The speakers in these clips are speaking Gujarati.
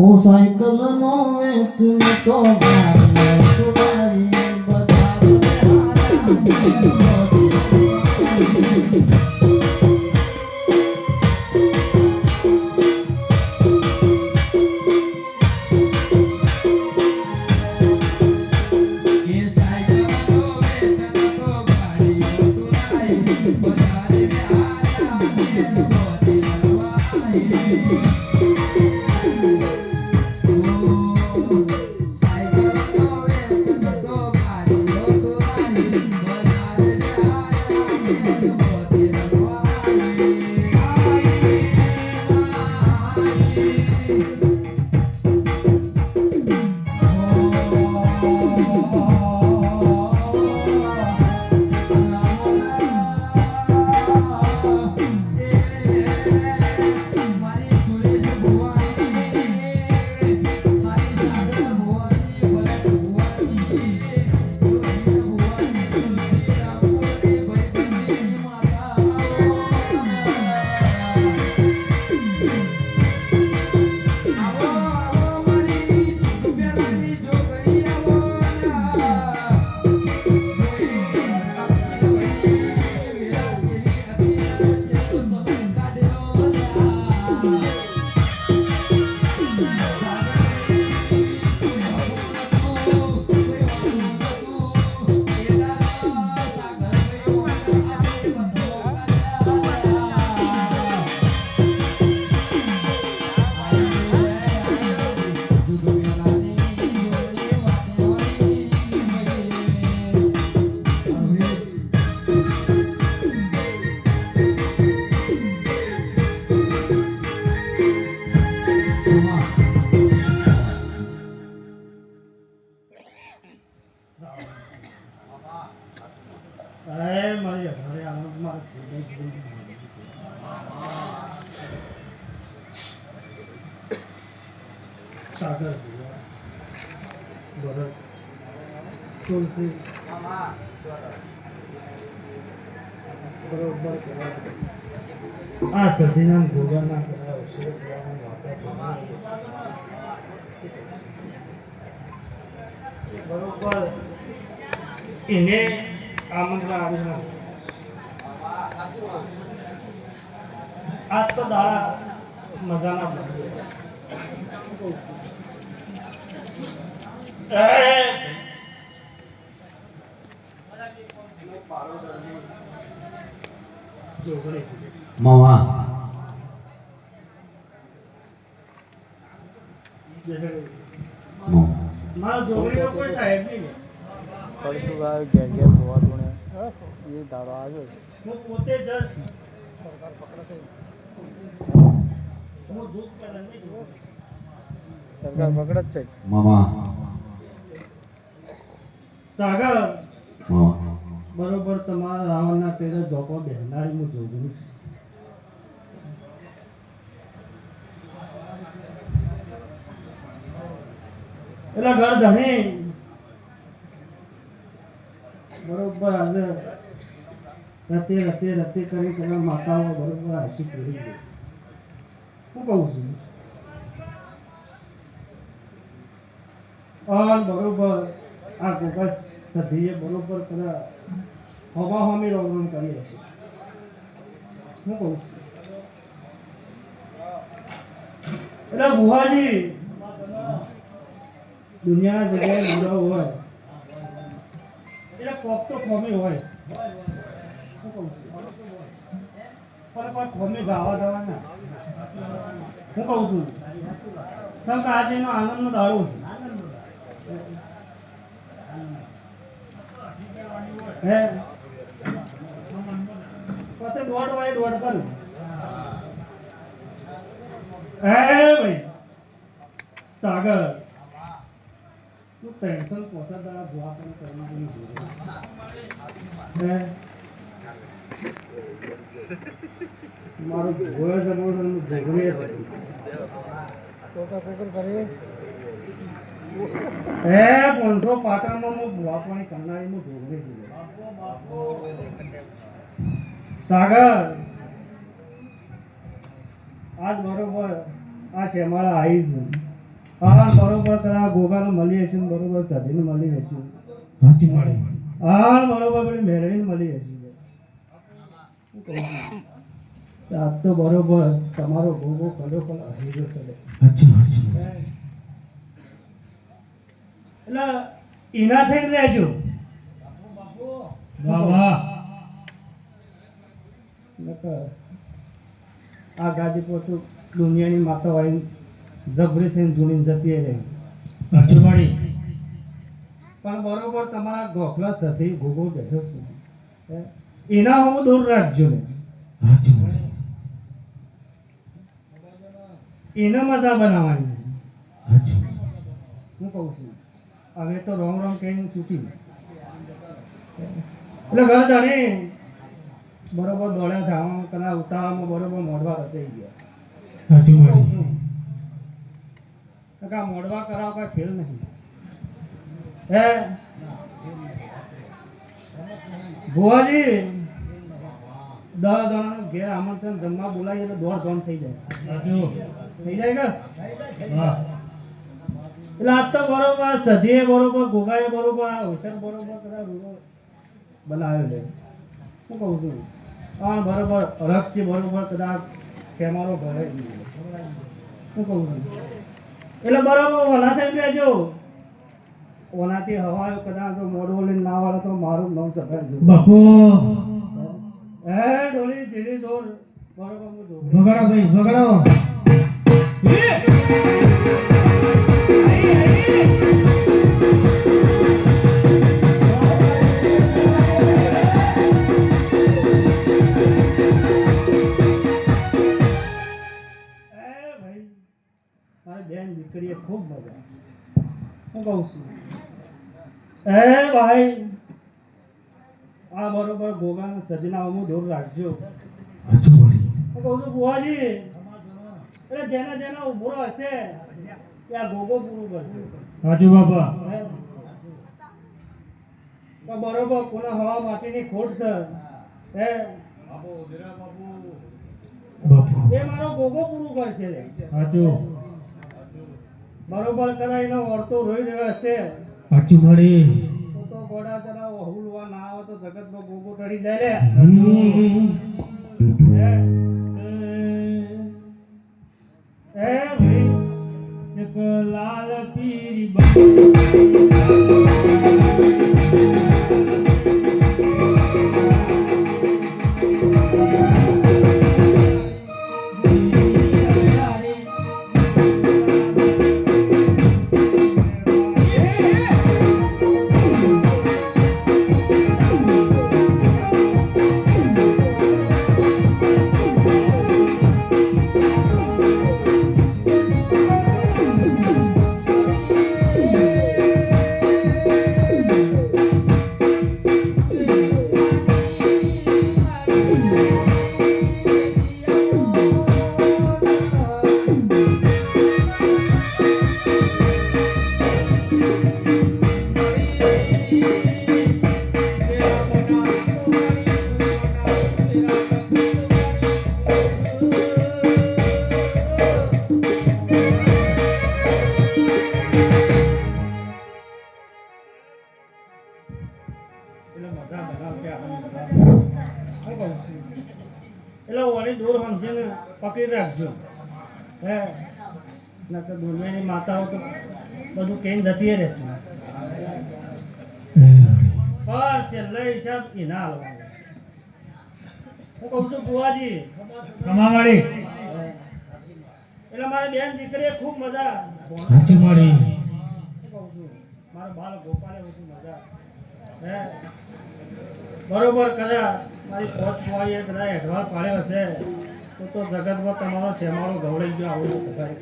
ઓ સાયકલ નો વેચ તો બધા આ કરાવે છે? બરોબર. એને આમંત્રણ આવેલા આજ તો દાડા મજાના મામા મારો જોગણીનો કોઈ સાહેબ નહીં ને. પડતું આવે ઘેર ઘેર ધોવા ધોણે એ દાડો આવ્યો હું પોતે જ હું દુઃખ પહેલા નહીં જોઉં. સરકાર પકડ જ છે મામા સાગર બરોબર, તમારા રાવણના તેરે ધોકો બેહનારી હું જોગણી છું. એટલે ઘર ધણી. બરોબર આજે રતે રતે રતે કરી તમે માતાઓ બરોબર હાસી પડી ગઈ. હું કહું છું. બરોબર, આ ગોપાલ સધીએ બરોબર કદાચ હવા હમી રોગણ કરી હશે હું કહું છું. એટલે બુહાજી દુનિયાના જગ્યાએ બુરાઓ હોય એટલે કોક તો ખોમી હોય શું કહું પણ કોઈ હું કહું છું કેમ કે આજે એનો આનંદનો દાડો છે હે પછી દોઢ વાય દોઢ કરું એ ભાઈ. સાગર. તું ટેન્શન પોતા દાડા જોવા પણ કરવાની મારો ભોય જમો ભોગવે કોકા કોકર કરે હે પાંચસો પાટણમાં હું ભોવા પાણી કરનારી, હું ભોગવે સાગર! આજ બરોબર. આ શેમાળા આવી છું હા બરોબર તારા ગોગાને મળી હશે બરોબર સધીને મળી હશે હાચું હા બરોબર. પેલી મેળવીને મળી હશે આજ તો બરોબર. તમારો ગોગો કડો કડો ગયો છે. એટલે એના થઈને રહેજો. બાબા નકર આ ગાદી પોતું દુનિયાની માતા વાળી જબરી થઈને ધૂની જતી રહે. હાચું પણ બરોબર તમારા ગોખલા સાથે ગોગો બેઠો છે. એના હું દૂર રાખજો. ને એને મજા બનાવવાની. હું કહું છું. હવે તો રોંગ રોંગ કહીને છૂટી. એટલે ઘર જાણે બરોબર દોડ્યા ધાવામાં કદાચ ઉતાવળમાં બરોબર મોડવા રચાઈ ગયા. કાકા મોડવા કરાવ કાંઈ ફેલ નહીં. હે? ભુવાજી દસ જણાનું ઘેર આમંત્રણ જમવા બોલાવીએ તો દોઢ ધોન થઈ જાય. થઈ જાય હા. એટલે આજ તો બરોબર સધીએ બરોબર ગોગાએ બરોબર હોશિયાર બરોબર કદાચ બનાવ્યો છે. શું કહું છું? હા બરોબર રક્ષથી બરોબર કદાચ કેમારો ભરે શું કહું એટલે બરોબર ઓલા થઈ કહેજો. ઓનાથી હવા કદાચ જો મોડું લઈને ના વાળો તો મારું નવ ચકાડજો બાપુ! હે ડોલી ધીરે જોર બરોબર વગાડો ભાઈ વગાડો મારી બેન દીકરીએ ખૂબ મજા હું કહું છું. એ ભાઈ આ બરોબર ગોગાના સજનાઓમાં દૂર રાખજો. હું કહું છું બુવાજી એટલે જેને જેને ઊભો હશે ત્યાં ગોગો પૂરું કરશે. રાજુ બાબા તો બરોબર કોને હવા માટીની ખોટ છે. હે? બાપુ. એ મારો ગોગો પૂરું કરશે રે. બરોબર એનો વર્તો રોઈ રહ્યો છે. હાચું મળી તો તો ગોડા તરા ઓહુલવા ના આવે તો જગતનો ગોગો ચડી જાય રે. કહું છું? એટલે વળી દોર સમજીને પકડી રાખજો. હે? નકર દુનિયાની માતાઓ તો બધું કહીને જતી રહેશે પણ છેલ્લે હિસાબ એના હાલવાનો. હું કહું છું બુવાજી કમાવાળી એટલે મારી બેન દીકરીએ ખૂબ મજા હાચું છું મારા બાળ ગોપાલે મજા. હે? બરોબર કદાચ મારી પોત પોવાઈએ બધા એડવાન્સ પાડ્યો છે. તો તો જગતમાં તમારો શેમાળો ગવડાઈ ગયો આવું થઈ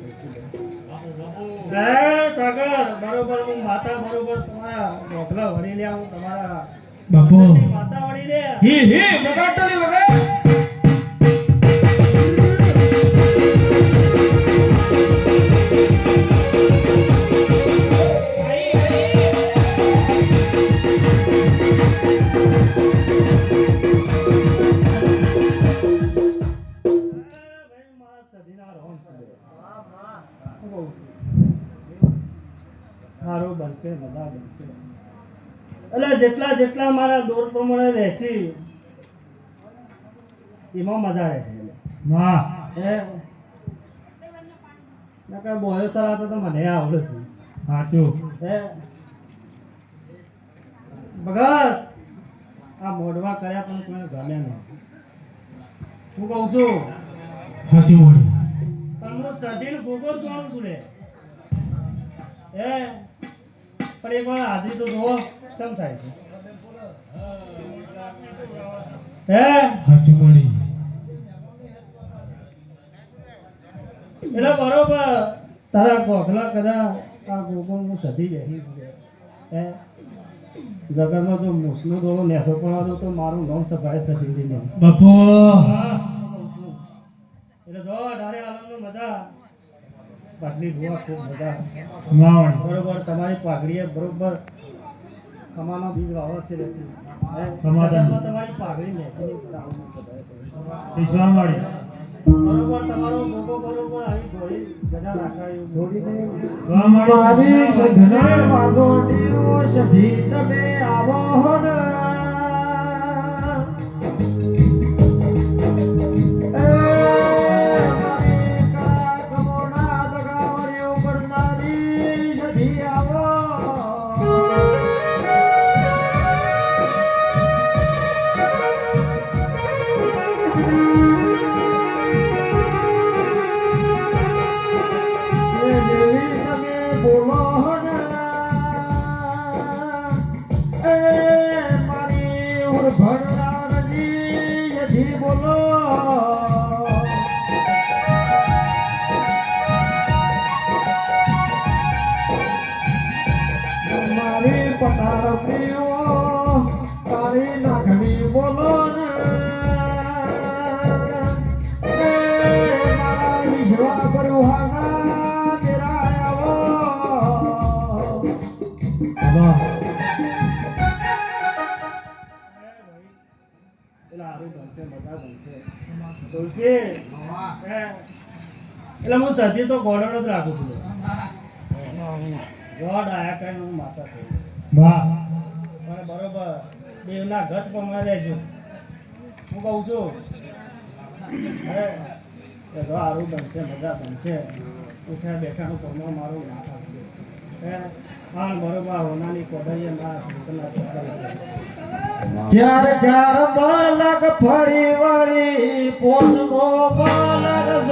હે બરોબર હું માતા બરોબર તમારા ઢોકલા વળી લે હું તમારા બાપુ. માતા વળી લે. હી હી વગાડતો વગાડ જેટલા જેટલા મારા દોર પ્રમાણે રહેશે એમાં મજા રહેશે વાહ. એ નકર બોયો સલાહ તો મને આવડે છે. સાચું. હે? ભગત આ મોઢવા કર્યા પણ કોઈને ગમે નહીં. હું કહું છું સાચું બોલ્યું. પણ હું સધીને ભોગવ જોવાનું છું રે હે? પણ એક વાર હાજરી તો જોવો કેમ થાય છે? હે? સાચું એટલે બરોબર. તારા ગોખલા કદા આ ગોગો હું સધી બેસી હે? જગતમાં જો મુસ્લિમ દોડો નેસો પણ તો મારું નામ સભાય સધી બાપુ. એટલે જો ડારે આલમનો મજા. પાટલી ગોવા ખૂબ મજા વાહ બરોબર. તમારી પાઘડીએ બરોબર કમાનો બીજ વાવો છે તમારી પાઘડી નેસી આવું સદાય કરું. વિશ્વાસ મળી બરોબર તમારો પટાર પ્રિયો તારી નાગણી બોલો વિશ્વા આવો. વાહ એટલે હે? સદી તો ગોળણ જ રાખું છું. ગોડ આયા કઈ હું માતા છું વાહ. પણ બરોબર. દેવના ગત પ્રમાણે રહેજો હું કહું છું. કે હારું બનશે મજા બનશે. ઉઠ્યા બેઠાનું પ્રમાણ મારું ના હે? હા બરોબર. હોનાની કોદાઈએ ના ના ચાર ચાર બાલક ફરી વળી પોસનો બાલક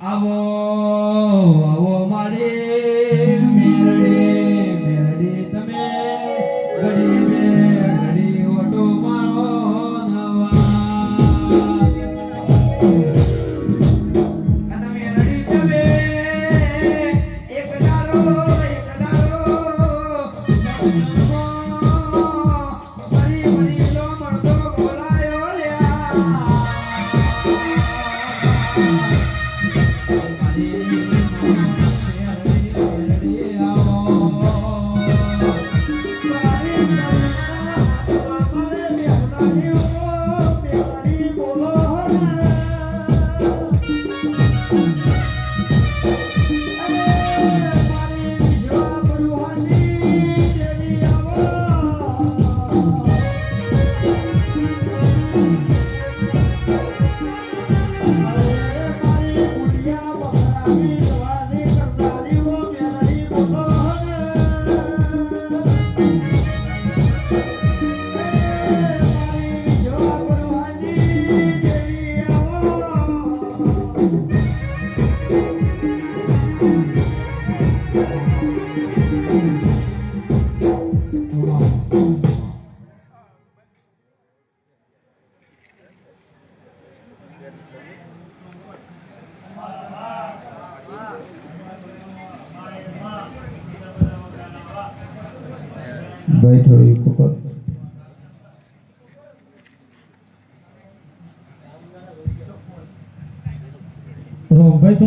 હો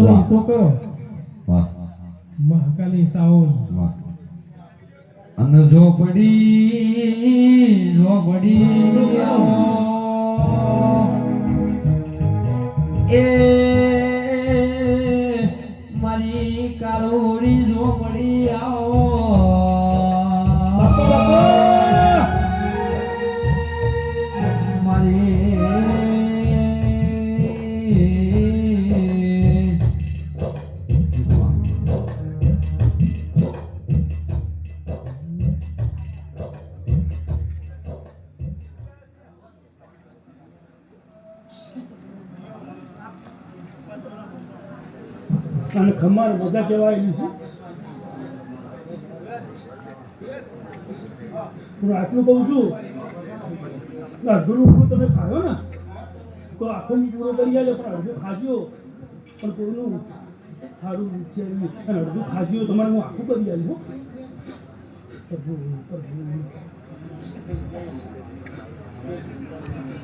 વાહ. ઈકો કરો. વાહ. મહાકાલી સાઉન્ડ. વાહ. અને જો પડી અને ખમાર બધા કહેવાયેલું છે હું આટલું કહું છું. કે તમે ખાયો ને? તો આખો મી પૂરો કરી આવ્યો પણ અડધું ખાજો પણ કોઈનું સારું વિચાર્યું અને અડધું ખાજો તમારે હું આખું કરી આલું પ્રભુ પ્રભુ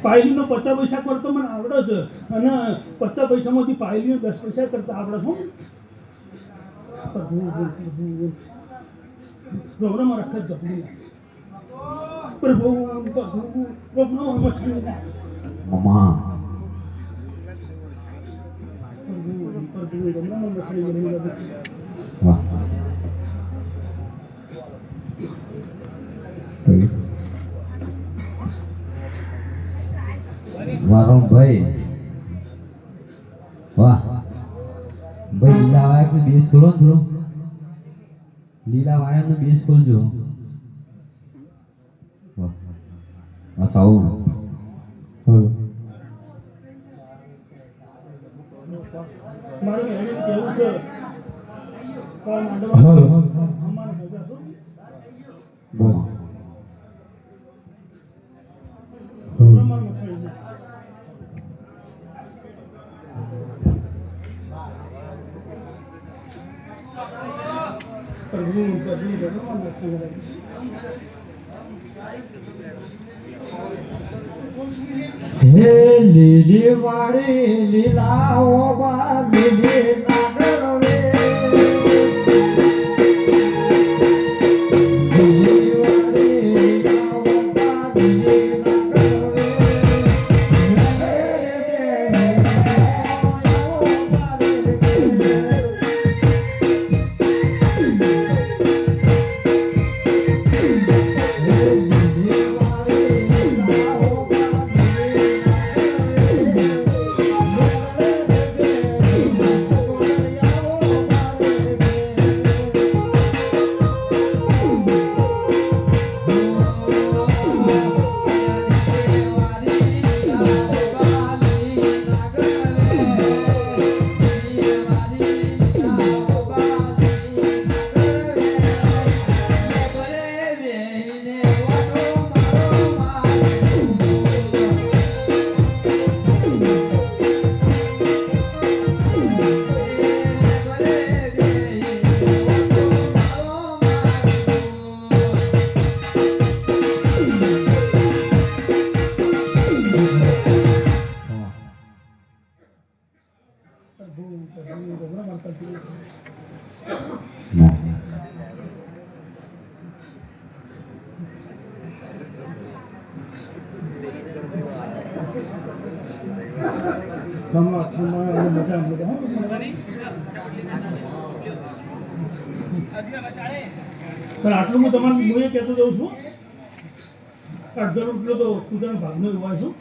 પાયલીનો પચાસ પૈસા કરતો મને આવડે છે અને પચાસ પૈસામાંથી પાયલીનો દસ પૈસા કરતા આવડે હો. ગૌરવમાં રખત જપડી પ્રભુ પ્રભુ પ્રભુ મમા પ્રભુ પ્રભુ મછલી ગણી વાહ વારો ભાઈ. વાહ. ભાઈ લીલા વાયક ને બેસ ખોલો ને થોડો. લીલા વાયક ને બેસ ખોલજો વાહ. સાઉન્ડ. મારું કેવું છે કોણ માંડવા અમારે ભેગા છો ગૌરવમાં મછલી પ્રભુ પ્રભુ ગૌરવમાં મછલી હે લીલી વાળી લીલાઓ બા લીલી પણ આટલું હું તમારે હું એ કહેતો જઉં છું અડધો રૂપિયો તો કુદરત ભાગનો હોય છું.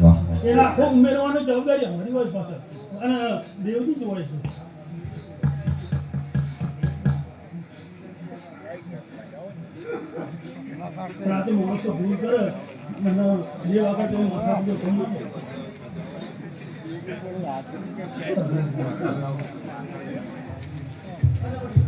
વાહ. એ આખો ઉમેરવાની જવાબદારી અમારી હોય પાસે અને દેવથી જ હોય છે. રાતે માણસો ભૂલ કરે. અને